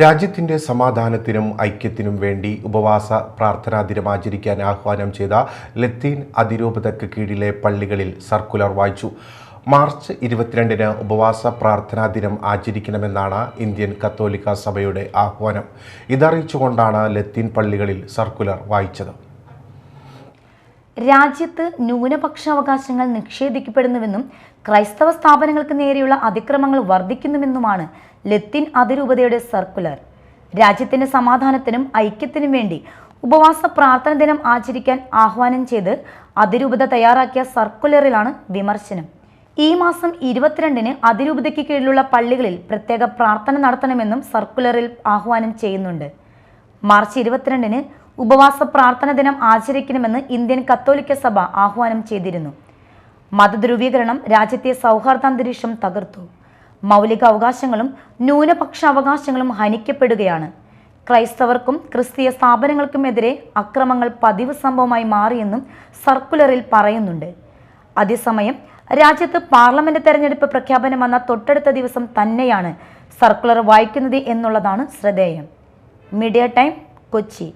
രാജ്യത്തിന്റെ സമാധാനത്തിനും ഐക്യത്തിനും വേണ്ടി ഉപവാസ പ്രാർത്ഥനാ ദിനം ആചരിക്കാൻ ആഹ്വാനം ചെയ്ത ലത്തീൻ അതിരൂപതയ്ക്ക് കീഴിലെ പള്ളികളിൽ സർക്കുലർ വായിച്ചു. മാർച്ച് ഇരുപത്തിരണ്ടിന് ഉപവാസ പ്രാർത്ഥനാ ദിനം ആചരിക്കണമെന്നാണ് ഇന്ത്യൻ കത്തോലിക്ക സഭയുടെ ആഹ്വാനം. ഇതറിയിച്ചുകൊണ്ടാണ് ലത്തീൻ പള്ളികളിൽ സർക്കുലർ വായിച്ചത്. രാജ്യത്ത് ന്യൂനപക്ഷ അവകാശങ്ങൾ നിഷേധിക്കപ്പെടുന്നുവെന്നും ക്രൈസ്തവ സ്ഥാപനങ്ങൾക്ക് നേരെയുള്ള അതിക്രമങ്ങൾ വർദ്ധിക്കുന്നുവെന്നുമാണ് ലത്തീൻ അതിരൂപതയുടെ സർക്കുലർ. രാജ്യത്തിന്റെ സമാധാനത്തിനും ഐക്യത്തിനും വേണ്ടി ഉപവാസ പ്രാർത്ഥന ദിനം ആചരിക്കാൻ ആഹ്വാനം ചെയ്ത് അതിരൂപത തയ്യാറാക്കിയ സർക്കുലറിലാണ് വിമർശനം. ഈ മാസം ഇരുപത്തിരണ്ടിന് അതിരൂപതയ്ക്ക് കീഴിലുള്ള പള്ളികളിൽ പ്രത്യേക പ്രാർത്ഥന നടത്തണമെന്നും സർക്കുലറിൽ ആഹ്വാനം ചെയ്യുന്നുണ്ട്. മാർച്ച് ഇരുപത്തിരണ്ടിന് ഉപവാസ പ്രാർത്ഥന ദിനം ആചരിക്കണമെന്ന് ഇന്ത്യൻ കത്തോലിക്ക സഭ ആഹ്വാനം ചെയ്തിരുന്നു. മതധ്രുവീകരണം രാജ്യത്തെ സൗഹാർദ്ദാന്തരീക്ഷം തകർത്തു. മൗലിക അവകാശങ്ങളും ന്യൂനപക്ഷ അവകാശങ്ങളും ഹനിക്കപ്പെടുകയാണ്. ക്രൈസ്തവർക്കും ക്രിസ്തീയ സ്ഥാപനങ്ങൾക്കുമെതിരെ അക്രമങ്ങൾ പതിവ് സംഭവമായി മാറിയെന്നും സർക്കുലറിൽ പറയുന്നുണ്ട്. അതേസമയം രാജ്യത്ത് പാർലമെന്റ് തെരഞ്ഞെടുപ്പ് പ്രഖ്യാപനം വന്ന തൊട്ടടുത്ത ദിവസം തന്നെയാണ് സർക്കുലർ വായിക്കുന്നത് എന്നുള്ളതാണ് ശ്രദ്ധേയം. Media time Kochi.